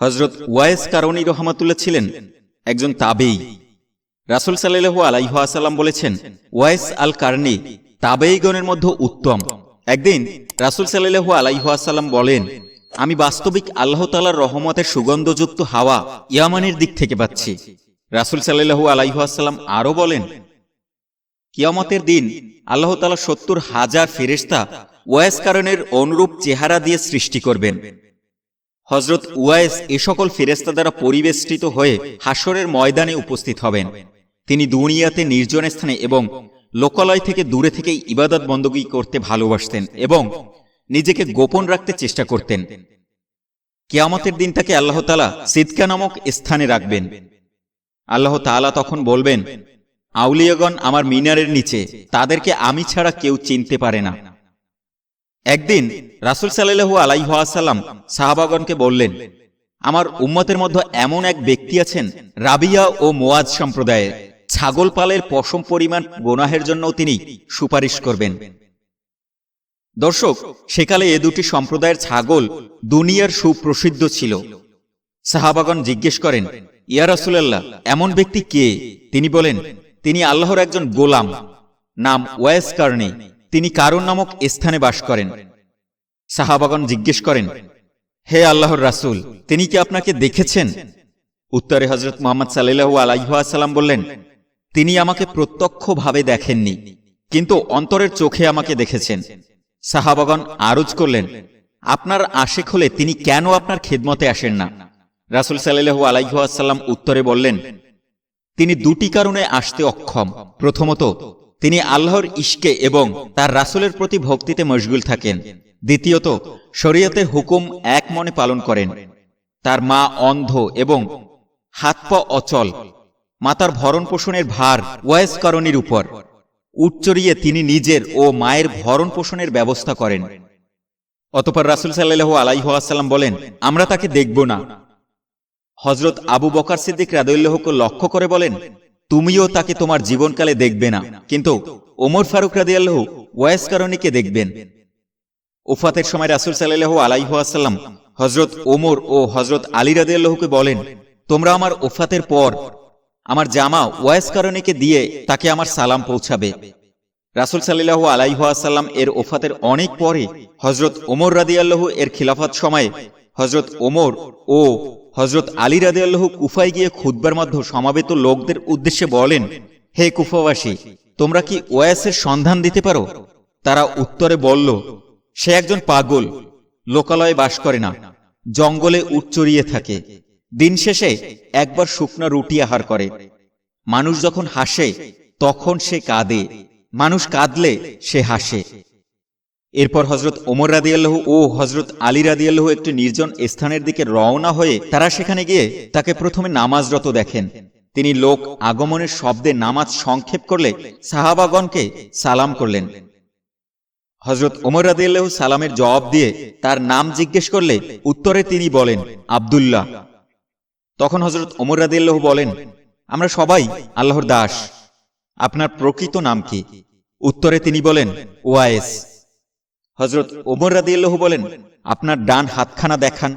হজরত ওয়াইস কারণী রহমাতুল্লাহ ছিলেন একজন তাবেই। রাসুল সাল্লাহু আলাইহাসাল্লাম বলেছেন ওয়াইস আল কারণী তাবেইগণের মধ্যে উত্তম। একদিন রাসুল সাল্লাহু আলাইহাসাল্লাম বলেন, আমি বাস্তবিক আল্লাহ তালার রহমতের সুগন্ধযুক্ত হাওয়া ইয়ামানের দিক থেকে পাচ্ছি। রাসুল সাল্লাহু আলাইহাসাল্লাম আরও বলেন, কিয়ামতের দিন আল্লাহ তালা সত্তর হাজার ফেরেস্তা ওয়াইস কারণের অনুরূপ চেহারা দিয়ে সৃষ্টি করবেন। হজরত উয়াইস এ সকল ফেরেস্তা দ্বারা পরিবেষ্টিত হয়ে হাসরের ময়দানে উপস্থিত হবেন। তিনি দুনিয়াতে নির্জন স্থানে এবং লোকালয় থেকে দূরে থেকে ইবাদত বন্দী করতে ভালোবাসতেন এবং নিজেকে গোপন রাখতে চেষ্টা করতেন। কেয়ামতের দিন তাকে আল্লাহ তালা সিদকা নামক স্থানে রাখবেন। আল্লাহ তাআলা তখন বলবেন, আউলিয়াগণ আমার মিনারের নিচে, তাদেরকে আমি ছাড়া কেউ চিনতে পারে না। একদিন রাসুল সাল্লাহু আলাইহাসাল্লাম সাহাবাগণকে বললেন, আমার উম্মতের মধ্যে এমন এক ব্যক্তি আছেন, রাবিয়া ও মোয়াজ সম্প্রদায়ের। ছাগল পালের পশম পরিমাণ গোনাহের জন্য তিনি সুপারিশ করবেন। দর্শক, সেকালে এ দুটি সম্প্রদায়ের ছাগল দুনিয়ার সুপ্রসিদ্ধ ছিল। সাহাবাগণ জিজ্ঞেস করেন, ইয়া রাসুলাল্লাহ, এমন ব্যক্তি কে? তিনি বলেন, তিনি আল্লাহর একজন গোলাম। নাম ওয়েস কার্নি তিনি কারণ নামক স্থানে বাস করেন। সাহাবাগণ জিজ্ঞেস করেন, হে আল্লাহর রাসুল, তিনি কি আপনাকে দেখেছেন? উত্তরে হজরত মোহাম্মদ সাল্লাহু আলাইহাসাল্লাম বললেন, তিনি আমাকে প্রত্যক্ষভাবে দেখেননি, কিন্তু অন্তরের চোখে আমাকে দেখেছেন। সাহাবাগণ আরজ করলেন, আপনার আশেক হলে তিনি কেন আপনার খেদমতে আসেন না? রাসুল সাল্লাহু আলাইহাসাল্লাম উত্তরে বললেন, তিনি দুটি কারণে আসতে অক্ষম। প্রথমত তিনি আল্লাহর ইশকে এবং তার রাসুলের প্রতি ভক্তিতে মশগুল থাকেন। দ্বিতীয়ত শরীয়তের হুকুম এক মনে পালন করেন। তার মা অন্ধ এবং হাত পা অচল। মাতার ভরণ পোষণের ভার ওয়েস করণীর উপর। উচ্চরিয়ে তিনি নিজের ও মায়ের ভরণ পোষণের ব্যবস্থা করেন। অতপর রাসুল সাল্লাহ আলাইহাসাল্লাম বলেন, আমরা তাকে দেখব না। হজরত আবু বকার সিদ্দিক রাদুল্লাহকে লক্ষ্য করে বলেন তুমিও তাকে তোমার জীবনকালে দেখবে না। কিন্তু ওমর ফারুক রাদিয়াল্লাহ ওয়াইস কারণীকে দেখবেন। উফাতের সময় রাসুল সাল্লাহ আলাইহাসাল্লাম হজরত ওমর ও হজরত আলী রাদিয়াল্লাহকে বলেন, তোমরা আমার ওফাতের পর আমার জামা ওয়াইস কারণীকে দিয়ে তাকে আমার সালাম পৌঁছাবে। রাসুল সাল্লাহ আলাইহাসাল্লাম এর ওফাতের অনেক পরে হজরত ওমর রাদিয়াল্লাহ এর খিলাফত সময়ে হজরত ওমর ও হজরত আলী রাদিয়াল্লাহ কুফায় গিয়ে খুদ্বার মধ্যে সমাবেত লোকদের উদ্দেশ্যে বলেন, হে কুফাবাসী, তোমরা কি ওয়াসের সন্ধান দিতে পারো? তারা উত্তরে বলল, সে একজন পাগল, লোকালয়ে বাস করে না, জঙ্গলে উচ্চরিয়ে থাকে। দিন শেষে একবার শুকনা রুটি আহার করে। মানুষ যখন হাসে, তখন সে কাঁদে। মানুষ কাঁদলে সে হাসে। এরপর হজরত ওমর রাদিয়াল্লাহ ও হজরত আলী রাদিয়াল্লাহ একটি নির্জন স্থানের দিকে রওনা হয়ে তারা সেখানে গিয়ে তাকে প্রথমে নামাজরত দেখেন। তিনি লোক আগমনের শব্দে নামাজ সংক্ষেপ করলে সাহাবাগণকে সালাম করলেন। হজরত ওমর রাদিয়াল্লাহ সালামের জবাব দিয়ে তার নাম জিজ্ঞেস করলে উত্তরে তিনি বলেন, আবদুল্লাহ। তখন হজরত ওমর রাদিয়াল্লাহ বলেন, আমরা সবাই আল্লাহর দাস। আপনার প্রকৃত নাম কি? উত্তরে তিনি বলেন, ওয়াইস। হজরত ওমর রাদিয়াল্লাহ বলেন, আপনার ডান হাতখানা দেখান।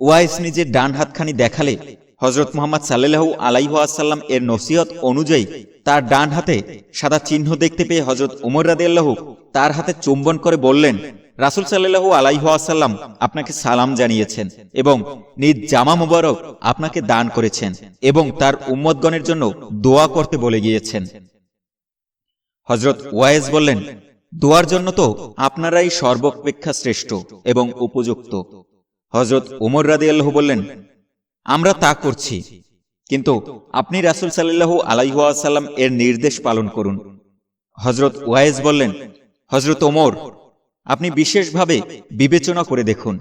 ওয়াইস নিজের ডান হাতখানি দেখালে হজরত মোহাম্মদ সাল্লাহ আলাইহাসাল্লাম এর নসিহত অনুযায়ী তার ডান হাতে সাদা চিহ্ন দেখতে পেয়ে হজরত ওমর রাদিয়াল্লাহ তার হাতে চুম্বন করে বললেন, রাসুল সাল্লাহ আলাইহাসাল্লাম আপনাকে সালাম জানিয়েছেন এবং নিজ জামা মুবারক আপনাকে দান করেছেন এবং তার উম্মতগণের জন্য দোয়া করতে বলে গিয়েছেন। হজরত ওয়াইজ বললেন দোয়ার জন্য তো আপনারাই সর্বাপেক্ষা শ্রেষ্ঠ এবং উপযুক্ত। হজরত উমর রাদি আল্লাহ বললেন, আমরা তা করছি, কিন্তু আপনি রাসুল সাল্লাহ আলাইহাসাল্লাম এর নির্দেশ পালন করুন। হজরত ওয়াইজ বললেন হজরত ওমর, আপনি বিশেষভাবে বিবেচনা করে দেখুন,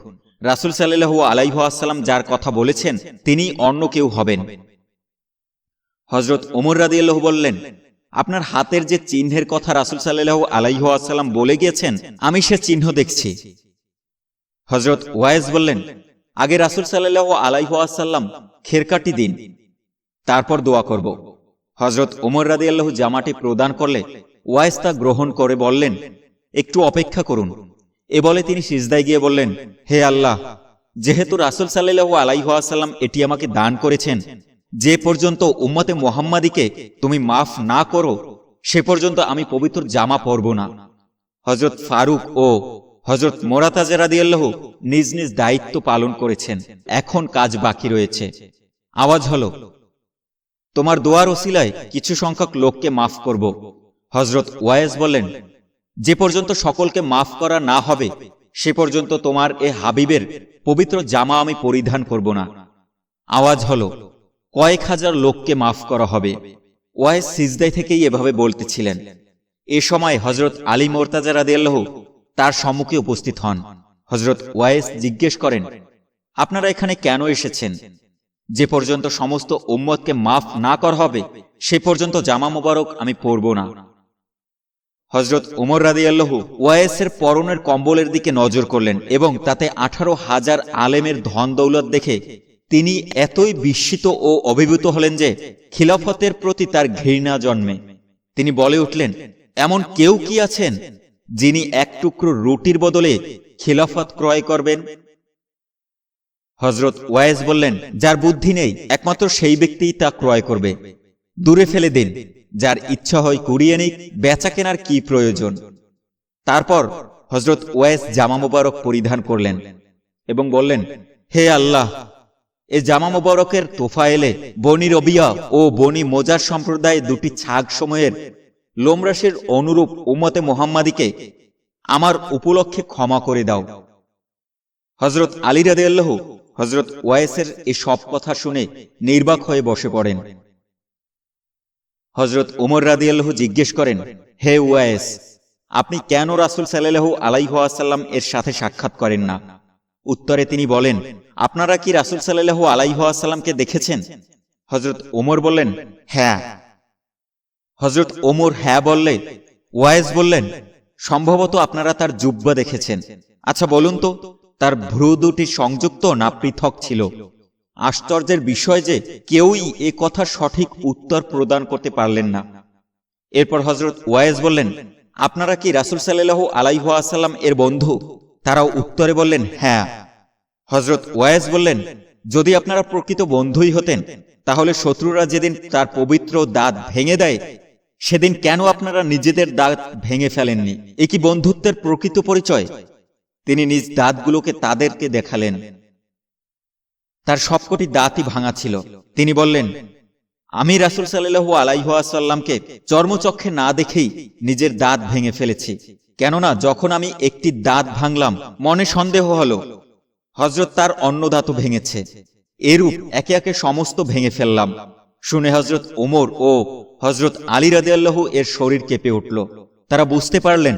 রাসুল সাল্লাহ আলাইহাসাল্লাম যার কথা বলেছেন, তিনি অন্য কেউ হবেন। হজরত ওমর রাদি আল্লাহ বললেন আপনার হাতের যে চিহ্নের কথা রাসুল সাল্লাহ আলাইহাসাল্লাম বলে গিয়েছেন, আমি সে চিহ্ন দেখছি। হজরত ওয়াইজ বললেন, আগে রাসুল সাল্লাহ আলাইহাসাল্লাম খেরকাটি দিন, তারপর দোয়া করব। হজরত ওমর রাদি আল্লাহ জামাটি প্রদান করলে, ওয়াইজ তা গ্রহণ করে বললেন, একটু অপেক্ষা করুন। এ বলে তিনি সিজদায় গিয়ে বললেন, হে আল্লাহ, যেহেতু রাসুল সাল্লাহ আলাইহাসাল্লাম এটি আমাকে দান করেছেন যে পর্যন্ত উম্মতে মোহাম্মাদিকে তুমি মাফ না করো, সে পর্যন্ত আমি পবিত্র জামা পরব না। হজরত ফারুক ও হজরত মোরাতাজেরা দিয়াল্লাহ নিজ নিজ দায়িত্ব পালন করেছেন। এখন কাজ বাকি রয়েছে। আওয়াজ হলো, তোমার দোয়ার ওসিলায় কিছু সংখ্যক লোককে মাফ করব। হজরত ওয়ায়েজ বলেন যে পর্যন্ত সকলকে মাফ করা না হবে, সে পর্যন্ত তোমার এ হাবিবের পবিত্র জামা আমি পরিধান করব না। আওয়াজ হলো কয়েক হাজার লোককে মাফ করা হবে। ওয়াইস সিজদাই থেকেই এভাবে বলতেছিলেন। এ সময় হজরত আলী মোরতাজা রাদিয়াল্লাহ তার সম্মুখে উপস্থিত হন। হজরত ওয়াইস জিজ্ঞেস করেন, আপনারা এখানে কেন এসেছেন? যে পর্যন্ত সমস্ত উম্মতকে মাফ না করা হবে, সে পর্যন্ত জামা মোবারক আমি পরব না। হজরত উমর রাদিয়াল্লাহু ওয়াইসের পরনের কম্বলের দিকে নজর করলেন এবং তাতে আঠারো হাজার আলেমের ধন দৌলত দেখে তিনি এতই বিস্মিত ও অভিভূত হলেন যে খিলাফতের প্রতি তার ঘৃণা জন্মে। তিনি বলে উঠলেন, এমন কেউ কি আছেন যিনি এক টুকরো রুটির বদলে খিলাফত ক্রয় করবেন? হজরত ওয়াইজ বললেন, যার বুদ্ধি নেই, একমাত্র সেই ব্যক্তিই তা ক্রয় করবে। দূরে ফেলে দিন, যার ইচ্ছা হয় কুড়িয়ে নিক, বেচা কেনার কি প্রয়োজন? তারপর হজরত ওয়াইস জামা মোবারক পরিধান করলেন এবং বললেন, হে আল্লাহ এ জামা মোবারকের তোফা এলে বনি রবিয়া ও বনি মোজার সম্প্রদায় দুটি ছাগ সময়ের লোমরাশের অনুরূপ উম্মতে মোহাম্মাদিকে আমার উপলক্ষে ক্ষমা করে দাও। হজরত আলী রাদে আল্লাহ হজরত ওয়াইসের এ সব কথা শুনে নির্বাক হয়ে বসে পড়েন। হজরত উমর রাদিয়াল্লাহু জিজ্ঞেস করেন, হে ওয়াইস, আপনি কেন রাসুল সাল্লাহু আলাইহাসাল্লাম এর সাথে সাক্ষাৎ করেন না? উত্তরে তিনি বলেন, আপনারা কি রাসুল সাল্লাহু আলাইহাসাল্লামকে দেখেছেন? হজরত ওমর বললেন হ্যাঁ। হজরত ওমর হ্যাঁ বললে ওয়াইস বললেন, সম্ভবত আপনারা তার জুব্বা দেখেছেন। আচ্ছা বলুন তো, তার ভ্রু দুটি সংযুক্ত না পৃথক ছিল? আশ্চর্যের বিষয় যে কেউই এ কথার সঠিক উত্তর প্রদান করতে পারলেন না। এরপর হজরত ওয়াইজ বললেন, আপনারা কি রাসুল সাল্লাহ আলাইহাসাল্লাম এর বন্ধু? তারাও উত্তরে বললেন হ্যাঁ। হজরত ওয়াইজ বললেন, যদি আপনারা প্রকৃত বন্ধুই হতেন, তাহলে শত্রুরা যেদিন তার পবিত্র দাঁত ভেঙে দেয়, সেদিন কেন আপনারা নিজেদের দাঁত ভেঙে ফেলেননি? এ কি বন্ধুত্বের প্রকৃত পরিচয়? তিনি নিজ দাঁতগুলোকে তাদেরকে দেখালেন। তার সবকটি দাঁতই ভাঙা ছিল। তিনি বললেন, আমি রাসুল সাল্লাহু আলাইহাসাল্লামকে চর্মচক্ষে না দেখেই নিজের দাঁত ভেঙে ফেলেছি। কেননা যখন আমি একটি দাঁত ভাঙলাম, মনে সন্দেহ হলো হজরত তার অন্য দাঁতও ভেঙেছে। এরূপ একে একে সমস্ত ভেঙে ফেললাম। শুনে হজরত ওমর ও হজরত আলী রাদিয়াল্লাহু এর শরীর কেঁপে উঠল। তারা বুঝতে পারলেন,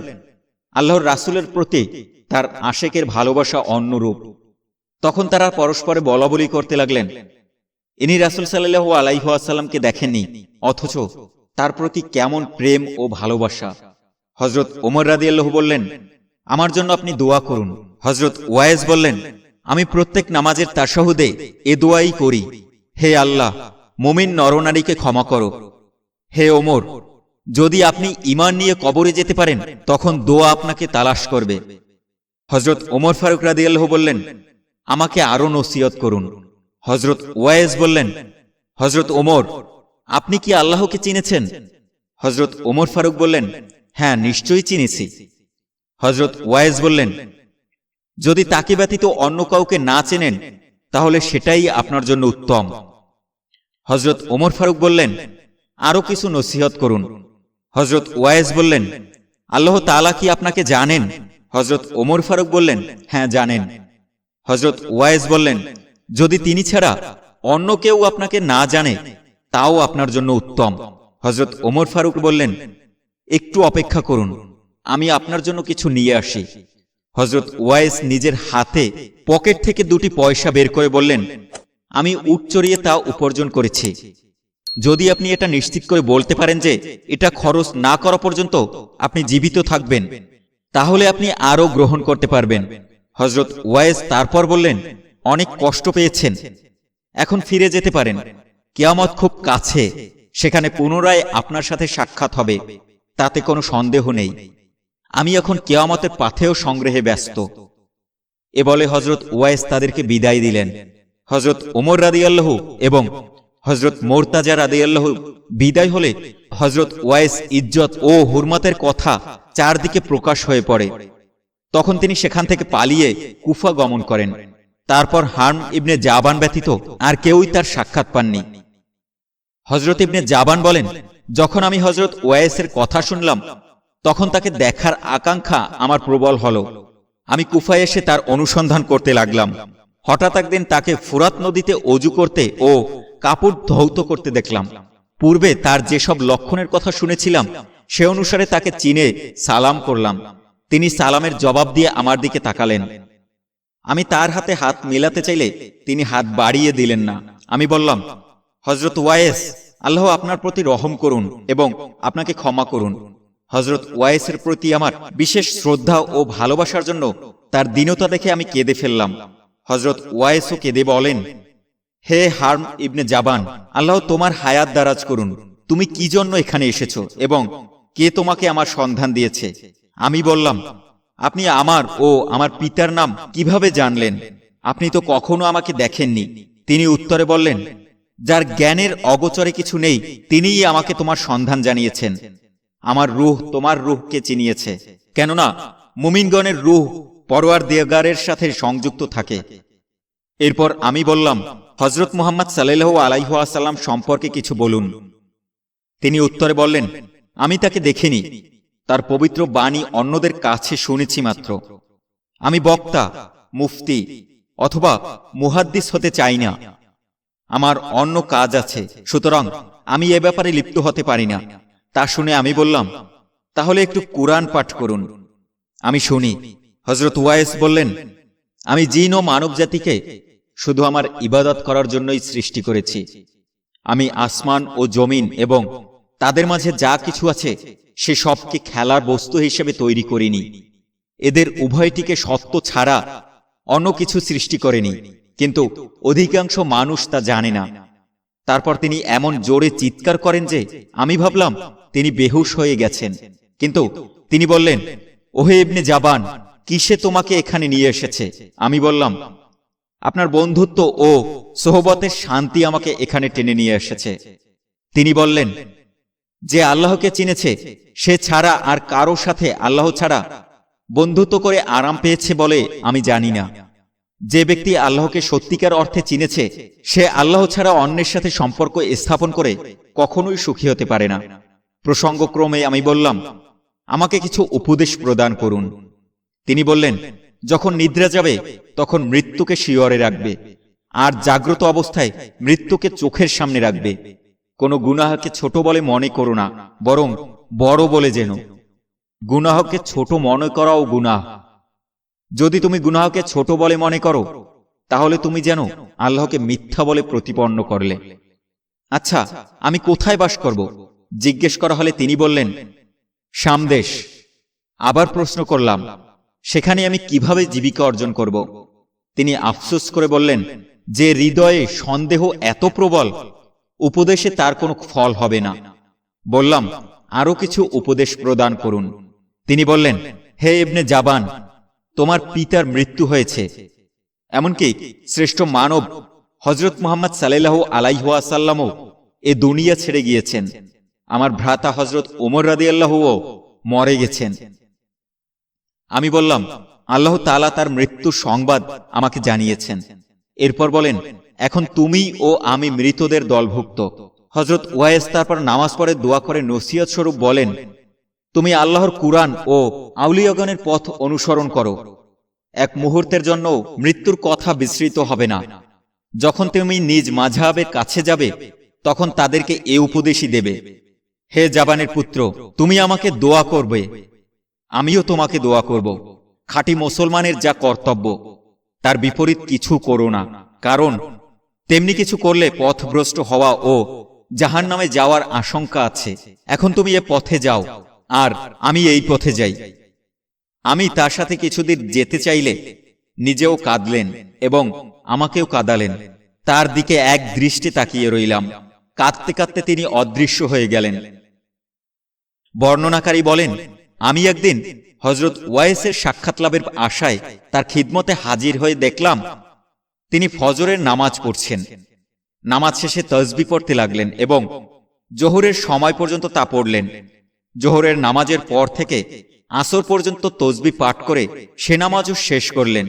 আল্লাহর রাসুলের প্রতি তার আশেকের ভালোবাসা অন্যরূপ। তখন তারা পরস্পরে বলাবলি করতে লাগলেন, ইনি রাসুল সাল্লাহ আলাইহাসাল্লামকে দেখেননি, অথচ তার প্রতি কেমন প্রেম ও ভালোবাসা। হজরত ওমর রাদি আল্লাহ বললেন, আমার জন্য আপনি দোয়া করুন। হজরত ওয়াইজ বললেন, আমি প্রত্যেক নামাজের তাসাহুদে এ দোয়াই করি। হে আল্লাহ, মুমিন নরনারীকে ক্ষমা করো। হে ওমর, যদি আপনি ইমান নিয়ে কবরে যেতে পারেন, তখন দোয়া আপনাকে তালাশ করবে। হজরত ওমর ফারুক রাদিয়াল্লাহ বললেন, আমাকে আরও নসিয়ত করুন। হজরত ওয়াইজ বললেন হজরত ওমর, আপনি কি আল্লাহকে চিনেছেন? হজরত ওমর ফারুক বললেন হ্যাঁ নিশ্চয়ই চিনেছি। হজরত ওয়াইজ বললেন, যদি তাকে ব্যতীত অন্য কাউকে না চেনেন, তাহলে সেটাই আপনার জন্য উত্তম। হজরত ওমর ফারুক বললেন, আরও কিছু নসিহত করুন। হজরত ওয়াইজ বললেন, আল্লাহ তালা কি আপনাকে জানেন? হজরত ওমর ফারুক বললেন হ্যাঁ জানেন। হজরত ওয়াইজ বললেন, যদি তিনি ছাড়া অন্য কেউ আপনাকে না জানে, তাও আপনার জন্য উত্তম। হজরত ওমর ফারুক বললেন একটু অপেক্ষা করুন। আমি আপনার জন্য কিছু নিয়ে আসি। হজরত ওয়াইস নিজের হাতে পকেট থেকে দুটি পয়সা বের করে বললেন, আমি উট চড়িয়ে তা উপার্জন করেছি। যদি আপনি এটা নিশ্চিত করে বলতে পারেন যে এটা খরচ না করা পর্যন্ত আপনি জীবিত থাকবেন, তাহলে আপনি আরও গ্রহণ করতে পারবেন। হজরত ওয়াইস তারপর বললেন, অনেক কষ্ট পেয়েছেন। এখন ফিরে যেতে পারেন। কেয়ামত খুব কাছে। সেখানে পুনরায় আপনার সাথে সাক্ষাৎ হবে। তাতে কোনো সন্দেহ নেই। আমি এখন কেয়ামতের পাথেও সংগ্রহে ব্যস্ত। এ বলে হজরত ওয়াইস তাদেরকে বিদায় দিলেন। হজরত ওমর রাদিয়াল্লাহু এবং হজরত মোরতাজা রাদিয়াল্লাহু বিদায় হলে হজরত ওয়াইস ইজ্জত ও হুরমতের কথা চারদিকে প্রকাশ হয়ে পড়ে। তখন তিনি সেখান থেকে পালিয়ে কুফা গমন করেন। তারপর হার্ম ইবনে জাবান ব্যতীত আর কেউই তার সাক্ষাৎ পাননি। হজরত ইবনে জাবান বলেন, যখন আমি হজরত ওয়াইসের কথা শুনলাম, তখন তাকে দেখার আকাঙ্ক্ষা আমার প্রবল হল। আমি কুফায় এসে তার অনুসন্ধান করতে লাগলাম। হঠাৎ একদিন তাকে ফুরাত নদীতে অজু করতে ও কাপড় ধৌত করতে দেখলাম। পূর্বে তার যেসব লক্ষণের কথা শুনেছিলাম, সে অনুসারে তাকে চিনে সালাম করলাম। তিনি সালামের জবাব দিয়ে আমার দিকে তাকালেন। আমি তার হাতে হাত মেলাতে চাইলে তিনি হাত বাড়িয়ে দিলেন না। আমি বললাম হজরত ওয়াইস আল্লাহ আপনার প্রতি রহম করুন এবং আপনাকে ক্ষমা করুন। হজরত ওয়াইসের প্রতি আমার বিশেষ শ্রদ্ধা ও ভালোবাসার জন্য তার দীনতা দেখে আমি কেঁদে ফেললাম। হজরত ওয়াইসও কেঁদে বলেন, হে হার্ম ইবনে জাবান, আল্লাহ তোমার হায়াত দারাজ করুন। তুমি কি জন্য এখানে এসেছ এবং কে তোমাকে আমার সন্ধান দিয়েছে? আমি বললাম, আপনি আমার ও আমার পিতার নাম কীভাবে জানলেন? আপনি তো কখনো আমাকে দেখেননি। তিনি উত্তরে বললেন যার জ্ঞানের অগোচরে কিছু নেই, তিনিই আমাকে তোমার সন্ধান জানিয়েছেন। আমার রুহ তোমার রুহকে চিনিয়েছে। কেননা, মুমিনগণের রুহ পরোয়ার দেগারের সাথে সংযুক্ত থাকে। এরপর আমি বললাম হজরত মুহাম্মদ সাল্লাহ আলাইহাসাল্লাম সম্পর্কে কিছু বলুন। তিনি উত্তরে বললেন, আমি তাকে দেখিনি। তার পবিত্র বাণী অন্যদের কাছে শুনেছি মাত্র। আমি বক্তা, মুফতি অথবা মুহাদ্দিস হতে চাই না। আমার অন্য কাজ আছে, সুতরাং আমি এ ব্যাপারে লিপ্ত হতে পারি না। তা শুনে আমি বললাম, তাহলে একটু কুরআন পাঠ করুন। আমি শুনি। হজরত ওয়াইস বললেন, আমি জিন ও মানব জাতিকে শুধু আমার ইবাদত করার জন্যই সৃষ্টি করেছি। আমি আসমান ও জমিন এবং তাদের মাঝে যা কিছু আছে, সে সবকে খেলার বস্তু হিসেবে তৈরি করিনি। এদের উভয়টিকে সত্য ছাড়া অন্য কিছু সৃষ্টি করেনি। কিন্তু অধিকাংশ মানুষ তা জানে না। তারপর তিনি এমন জোরে চিৎকার করেন যে, আমি ভাবলাম তিনি বেহুশ হয়ে গেছেন। কিন্তু তিনি বললেন, ওহে ইবনে জাবান, কিসে তোমাকে এখানে নিয়ে এসেছে? আমি বললাম, আপনার বন্ধুত্ব ও সোহবতের শান্তি আমাকে এখানে টেনে নিয়ে এসেছে। তিনি বললেন, যে আল্লাহকে চিনেছে, সে ছাড়া আর কারও সাথে আল্লাহ ছাড়া বন্ধুত্ব করে আরাম পেয়েছে বলে আমি জানি না। যে ব্যক্তি আল্লাহকে সত্যিকার অর্থে চিনেছে, সে আল্লাহ ছাড়া অন্যের সাথে সম্পর্ক স্থাপন করে কখনোই সুখী হতে পারে না। প্রসঙ্গক্রমে আমি বললাম, আমাকে কিছু উপদেশ প্রদান করুন। তিনি বললেন, যখন নিদ্রা যাবে, তখন মৃত্যুকে শিয়রে রাখবে, আর জাগ্রত অবস্থায় মৃত্যুকে চোখের সামনে রাখবে। কোনো গুনাহকে ছোট বলে মনে করো না, বরং বড় বলে যেন। গুনাহকে ছোট মনে করাও গুনাহ। যদি তুমি গুনাহকে ছোট বলে মনে করো, তাহলে তুমি যেন আল্লাহকে মিথ্যা বলে প্রতিপন্ন করলে। আচ্ছা আমি কোথায় বাস করব? জিজ্ঞেস করা হলে তিনি বললেন সামদেশ আবার প্রশ্ন করলাম, সেখানে আমি কীভাবে জীবিকা অর্জন করব? তিনি আফসোস করে বললেন, যে হৃদয়ে সন্দেহ এত প্রবল, উপদেশে তার কোনো ফল হবে না। বললাম, আরও কিছু উপদেশ প্রদান করুন। তিনি বললেন, হে ইবনে জাবান তোমার পিতার মৃত্যু হয়েছে। এমনকি শ্রেষ্ঠ মানব হজরত মোহাম্মদ সাল্লাহ আলাইহাসাল্লামও এ দুনিয়া ছেড়ে গিয়েছেন। আমার ভ্রাতা হজরত ওমর রাদি আল্লাহও মরে গেছেন। আমি বললাম, আল্লাহ তালা তার মৃত্যুর সংবাদ আমাকে জানিয়েছেন। এরপর বলেন, এখন তুমি ও আমি মৃতদের দলভুক্ত। হজরত ওয়াইস তারপর নামাজ পড়ে দোয়া করে নসিয়ত স্বরূপ বলেন তুমি আল্লাহর কুরআন ও আউলিয়গণের পথ অনুসরণ করো। এক মুহূর্তের জন্য মৃত্যুর কথা বিস্মৃত হবে না। যখন তুমি নিজ মাঝাবের কাছে যাবে, তখন তাদেরকে এ উপদেশই দেবে। হে জাবানের পুত্র, তুমি আমাকে দোয়া করবে। আমিও তোমাকে দোয়া করব। খাঁটি মুসলমানের যা কর্তব্য, তার বিপরীত কিছু করো না। কারণ, তেমনি কিছু করলে পথভ্রষ্ট হওয়া ও জাহান নামে যাওয়ার আশঙ্কা আছে। এখন তুমি এ পথে যাও। আর আমি এই পথে যাই। আমি তার সাথে কিছুদিন যেতে চাইলে নিজেও কাঁদলেন এবং আমাকেও কাঁদালেন। তার দিকে এক দৃষ্টি তাকিয়ে রইলাম। কাঁদতে কাঁদতে তিনি অদৃশ্য হয়ে গেলেন। বর্ণনাকারী বলেন, আমি একদিন হজরত ওয়াইসের সাক্ষাৎ লাভের আশায় তার খিদমতে হাজির হয়ে দেখলাম, তিনি ফজরের নামাজ পড়ছেন। নামাজ শেষে তসবি পড়তে লাগলেন এবং জোহরের সময় পর্যন্ত তা পড়লেন। জোহরের নামাজের পর থেকে আসর পর্যন্ত তসবি পাঠ করে সে নামাজও শেষ করলেন।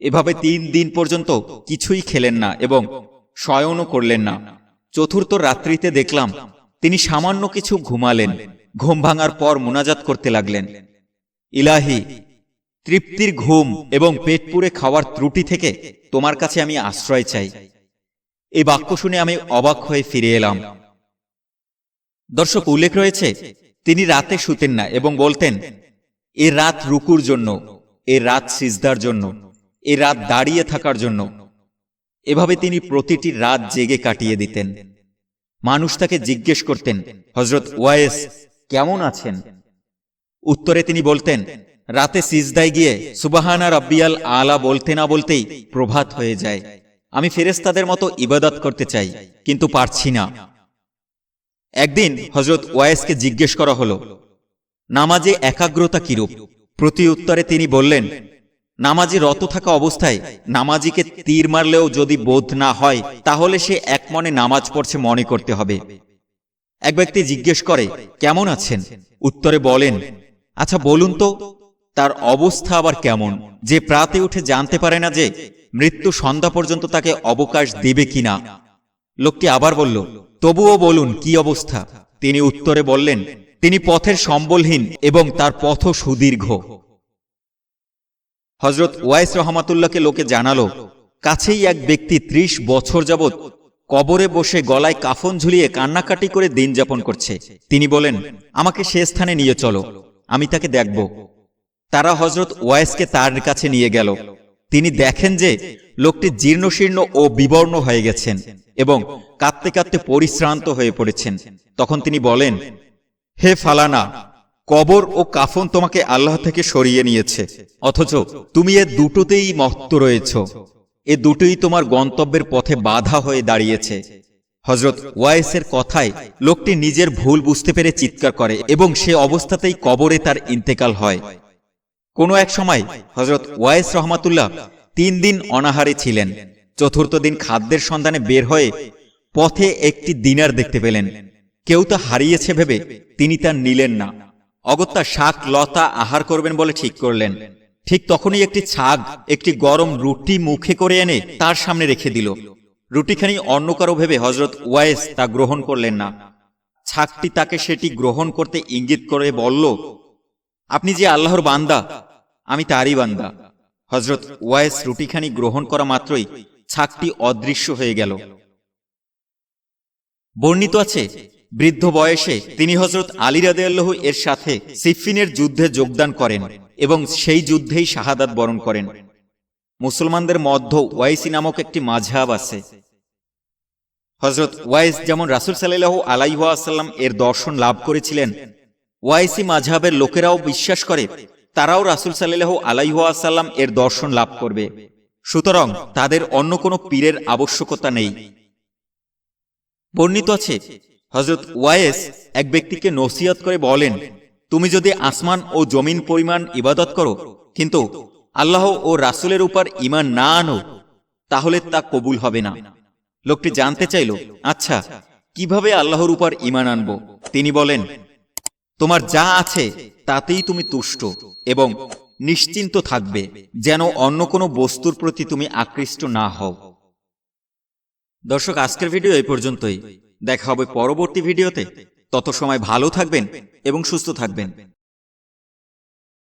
এভাবে তিন দিন পর্যন্ত কিছুই খেলেন না এবং শয়নও করলেন না। চতুর্থ রাত্রিতে দেখলাম তিনি সামান্য কিছু ঘুমালেন, ঘুম ভাঙার পর মোনাজাত করতে লাগলেন। ইলাহি, তৃপ্তির ঘুম এবং পেট পুরে খাওয়ার ত্রুটি থেকে তোমার কাছে আমি আশ্রয় চাই। এই বাক্য শুনে আমি অবাক হয়ে ফিরে এলাম। দর্শক উল্লেখ রয়েছে, তিনি রাতে শুতেন না এবং বলতেন, এ রাত রুকুর জন্য, এ রাত সিজদার জন্য, এ রাত দাঁড়িয়ে থাকার জন্য। এভাবে তিনি প্রতিটি রাত জেগে কাটিয়ে দিতেন। মানুষ তাকে জিজ্ঞেস করতেন হজরত ওয়াইস কেমন আছেন? উত্তরে তিনি বলতেন, রাতে সিজদায় গিয়ে সুবাহানা রব্বিয়াল আলা বলতে না বলতেই প্রভাত হয়ে যায়। আমি ফেরেস্তাদের মতো ইবাদত করতে চাই, কিন্তু পারছি না। একদিন হজরত ওয়াইসকে জিজ্ঞেস করা হল, নামাজে একাগ্রতা কিরূপ? প্রতি উত্তরে তিনি বললেন, নামাজে রত থাকা অবস্থায় নামাজিকে তীর মারলেও যদি বোধ না হয়, তাহলে সে এক মনে নামাজ পড়ছে মনে করতে হবে। এক ব্যক্তি জিজ্ঞেস করে, কেমন আছেন? উত্তরে বলেন আচ্ছা বলুন তো, তার অবস্থা আবার কেমন? যে প্রাতে উঠে জানতে পারে না যে মৃত্যু সন্ধ্যা পর্যন্ত তাকে অবকাশ দেবে কিনা? লোকটি আবার বলল তবুও বলুন, কি অবস্থা? তিনি উত্তরে বললেন, তিনি পথের সম্বলহীন এবং তার পথ সুদীর্ঘ। হজরত ওয়াইস রহমাতুল্লাহকে লোকে জানালো, কাছেই এক ব্যক্তি ত্রিশ বছর যাবৎ কবরে বসে গলায় কাফন ঝুলিয়ে কান্নাকাটি করে দিন যাপন করছে। তিনি বলেন, আমাকে সে স্থানে নিয়ে চলো, আমি তাকে দেখব। তারা হজরত ওয়াইসকে তার কাছে নিয়ে গেল। তিনি দেখেন যে লোকটি জীর্ণশীর্ণ ও বিবর্ণ হয়ে গেছেন। এবং কাঁদতে কাঁদতে পরিশ্রান্ত হয়ে পড়েছেন। তখন তিনি বলেন, হে ফালানা, কবর ও কাফন তোমাকে আল্লাহ থেকে সরিয়ে নিয়েছে, অথচ তুমি এ দুটোতেই মত্ত রয়েছ। এ দুটোই তোমার গন্তব্যের পথে বাধা হয়ে দাঁড়িয়েছে। হজরত ওয়াইসের কথায় লোকটি নিজের ভুল বুঝতে পেরে চিৎকার করে এবং সে অবস্থাতেই কবরে তার ইন্তেকাল হয়। কোনো এক সময় হজরত ওয়াইস রহমাতুল্লাহ তিন দিন অনাহারে ছিলেন। চতুর্থ দিন খাদ্যের সন্ধানে বের হয়ে পথে একটি দিনার দেখতে পেলেন। কেউ তা হারিয়েছে ভেবে তিনি তা নিলেন না। অগত্যা শাক, লতা আহার করবেন বলে ঠিক করলেন। ঠিক তখনই একটি ছাগ একটি গরম রুটি মুখে করে এনে তার সামনে রেখে দিল। রুটিখানি অন্য কারও ভেবে হজরত ওয়াইস তা গ্রহণ করলেন না। ছাগটি তাকে সেটি গ্রহণ করতে ইঙ্গিত করে বলল, আপনি যে আল্লাহর বান্দা, আমি তারই বান্দা। হজরত ওয়াইস রুটিখানি গ্রহণ করা মাত্রই ছাগটি অদৃশ্য হয়ে গেল। বর্ণিত আছে, বৃদ্ধ বয়সে তিনি হজরত আলী রাদেয়াল্লাহ এর সাথে সিফিনের যুদ্ধে যোগদান করেন এবং সেই যুদ্ধেই শাহাদাত বরণ করেন। মুসলমানদের মধ্য ওয়াইসি নামক একটি মাঝহাব আছে। হজরত ওয়াইস যেমন রাসুল সাল্লাহ আলাইহাসাল্লাম এর দর্শন লাভ করেছিলেন, ওয়াইসি মাঝহাবের লোকেরাও বিশ্বাস করে তারাও রাসুল সাল্লাহ আলাইহাসাল্লাম এর দর্শন লাভ করবে। সুতরাং তাদের অন্য কোনো পীরের আবশ্যকতা নেই। বর্ণিত আছে হজরত ওয়াইস এক ব্যক্তিকে নসিহত করে বলেন, তুমি যদি আসমান ও জমিন পরিমাণ ইবাদত করো, কিন্তু আল্লাহ ও রাসুলের উপর ইমান না আনো, তাহলে তা কবুল হবে না। লোকটি জানতে চাইল আচ্ছা কীভাবে আল্লাহর উপর ইমান আনব? তিনি বলেন, তোমার যা আছে, তাতেই তুমি তুষ্ট এবং নিশ্চিন্ত থাকবে যেন অন্য কোনো বস্তুর প্রতি তুমি আকৃষ্ট না হও। দর্শক, আজকের ভিডিও এই পর্যন্তই। দেখা হবে পরবর্তী ভিডিওতে। তত সময় ভালো থাকবেন এবং সুস্থ থাকবেন।